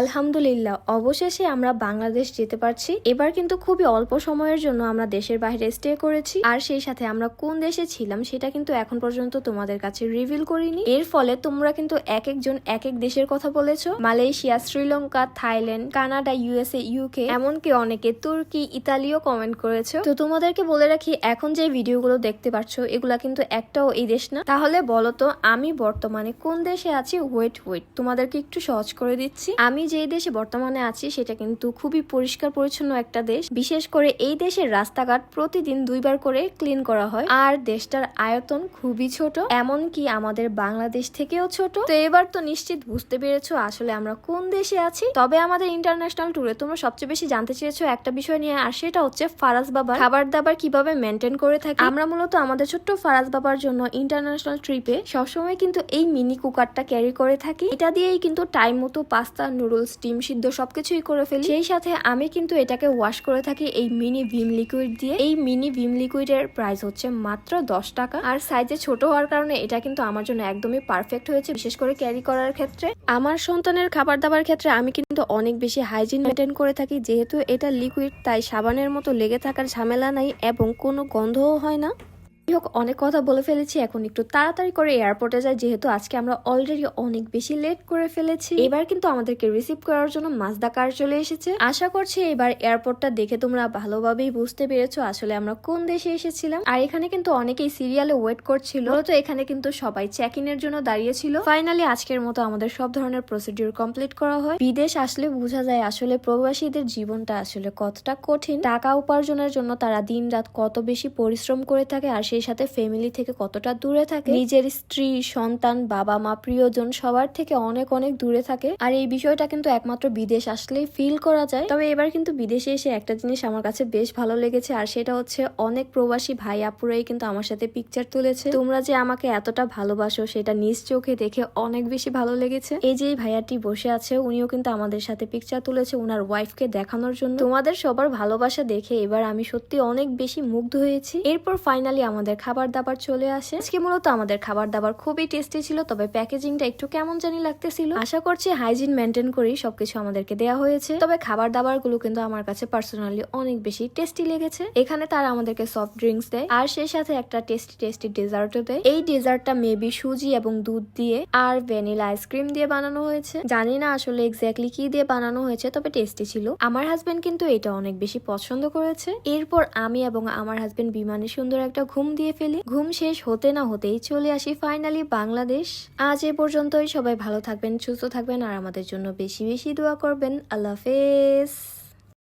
আলহামদুলিল্লাহ, অবশেষে আমরা বাংলাদেশ যেতে পারছি। এবার কিন্তু খুবই অল্প সময়ের জন্য আমরা দেশের বাইরে স্টে করেছি। আর সেই সাথে আমরা কোন দেশে ছিলাম সেটা কিন্তু এখন পর্যন্ত তোমাদের কাছে রিভিল করিনি। এর ফলে তোমরা কিন্তু এক একজন এক এক দেশের কথা বলেছ। Malaysia, Sri Lanka, Thailand, Canada USA UK এমনকি অনেকে তুর্কি, ইতালিও কমেন্ট করেছ। তো তোমাদেরকে বলে রাখি, এখন যে ভিডিওগুলো দেখতে পাচ্ছ এগুলা কিন্তু একটাও এই দেশ না। তাহলে বলো তো, আমি বর্তমানে কোন দেশে আছি? ওয়েট ওয়েট তোমাদেরকে একটু সহজ করে দিচ্ছি। আমি যে দেশে বর্তমানে আছি, সেটা কিন্তু খুবই পরিষ্কার পরিচ্ছন্ন একটা দেশ। বিশেষ করে এই দেশের রাস্তাঘাট প্রতিদিন দুইবার করে ক্লিন করা হয়। আর দেশটার আয়তন খুবই ছোট, এমনকি আমাদের বাংলাদেশ থেকেও ছোট। তো এবার তো নিশ্চিত বুঝতে পেরেছ আসলে আমরা কোন দেশে আছি। তবে আমাদের ইন্টারন্যাশনাল ট্যুরে তোমরা সবচেয়ে বেশি জানতে চেয়েছো একটা বিষয় নিয়ে, আর সেটা হচ্ছে ফারাজ বাবার। খাবার দাবার কীভাবে মেনটেন করে থাকি? আমরা মূলত আমাদের ছোট্ট ফারাজ বাবার জন্য ইন্টারন্যাশনাল ট্রিপে সবসময় কিন্তু এই মিনি কুকারটা ক্যারি করে থাকি। এটা দিয়েই কিন্তু টাইম মতো পাস্তা নুডলস ডিম সিদ্ধ সবকিছুই করে ফেলি। সেই সাথে আমি কিন্তু এটাকে ওয়াশ করে থাকি এই মিনি ভিম লিকুইড দিয়ে। এই মিনি ভিম লিকুইডের প্রাইস হচ্ছে মাত্র দশ টাকা। আর সাইজে ছোট হওয়ার কারণে এটা কিন্তু আমার জন্য একদমই পারফেক্ট হয়েছে, বিশেষ করে ক্যারি করার ক্ষেত্রে। আমার সন্তানের খাবার দাবার ক্ষেত্রে আমি কিন্তু অনেক বেশি হাইজিন মেনটেন করে থাকি, যেহেতু এটা লিকুইড তাই সাবানের মতো লেগে থাকার ঝামেলা নাই এবং কোনো গন্ধও হয় না। হোক, অনেক কথা বলে ফেলেছি। এখন একটু তাড়াতাড়ি করে এয়ারপোর্টে যাই, যেহেতু আজকে আমরা অলরেডি অনেক বেশি লেট করে ফেলেছি। এবার কিন্তু আমাদেরকে রিসিভ করার জন্য মাজদা কার চলে এসেছে। আশা করছি এবার এয়ারপোর্টটা দেখে তোমরা ভালোভাবেই বুঝতে পেরেছ আসলে আমরা কোন দেশে এসেছিলাম। আর এখানে কিন্তু অনেকেই সিরিয়ালে ওয়েট করছিল। তো এখানে কিন্তু সবাই চেক ইনের জন্য দাঁড়িয়েছিল। ফাইনালি আজকের মতো আমাদের সব ধরনের প্রসিডিউর কমপ্লিট করা হয়। বিদেশ আসলে বোঝা যায় আসলে প্রবাসীদের জীবনটা আসলে কতটা কঠিন। টাকা উপার্জনের জন্য তারা দিন রাত কত বেশি পরিশ্রম করে থাকে আর সেই সাথে ফ্যামিলি থেকে কতটা দূরে থাকে? নিজের স্ত্রী সন্তান বাবা মা প্রিয়জন সবার থেকে অনেক অনেক দূরে থাকে। আর এই বিষয়টা কিন্তু একমাত্র বিদেশ আসলেই ফিল করা যায়। তবে এবার কিন্তু বিদেশে এসে একটা জিনিস আমার কাছে বেশ ভালো লেগেছে আর সেটা হচ্ছে অনেক প্রবাসী ভাই আপুরাই কিন্তু আমার সাথে পিকচার তুলেছে। তোমরা যে আমাকে এতটা ভালোবাসো সেটা নিজ চোখে দেখে অনেক বেশি ভালো লেগেছে। এই যে ভাইয়াটি বসে আছে উনিও কিন্তু আমাদের সাথে পিকচার তুলেছে উনার ওয়াইফকে দেখানোর জন্য। তোমাদের সবার ভালোবাসা দেখে এবার আমি সত্যি অনেক বেশি মুগ্ধ হয়েছি। এরপর ফাইনালি আমাদের খাবার দাবার চলে আসে। আজকে মূলত আমাদের খাবার দাবার খুবই টেস্টি ছিল, তবে প্যাকেজিংটা একটু কেমন জানি লাগতেছিল। আশা করছি হাইজিন মেনটেন করেই সবকিছু আমাদেরকে দেওয়া হয়েছে। তবে খাবার দাবারগুলো কিন্তু আমার কাছে পার্সোনালি অনেক বেশি টেস্টি লেগেছে। এখানে তারা আমাদেরকে সফট ড্রিঙ্কস দেয়, আর সেই সাথে একটা টেস্টি টেস্টি ডেজার্টও দেয়। এই ডেজার্টটা মেবি সুজি এবং দুধ দিয়ে আর ভ্যানিলা আইসক্রিম দিয়ে বানানো হয়েছে। জানি না আসলে এক্স্যাক্টলি কি দিয়ে বানানো হয়েছে, তবে টেস্টি ছিল। আমার হাজবেন্ড কিন্তু এটা অনেক বেশি পছন্দ করেছে। এরপর আমি এবং আমার হাজবেন্ড বিমানে সুন্দর একটা ঘুম দিয়ে ফেলি। ঘুম শেষ হতে না হতেই চলে আসি ফাইনালি বাংলাদেশ। আজ এ পর্যন্তই। সবাই ভালো থাকবেন, সুস্থ থাকবেন আর আমাদের জন্য বেশি বেশি দোয়া করবেন। আল্লাহ হাফেজ।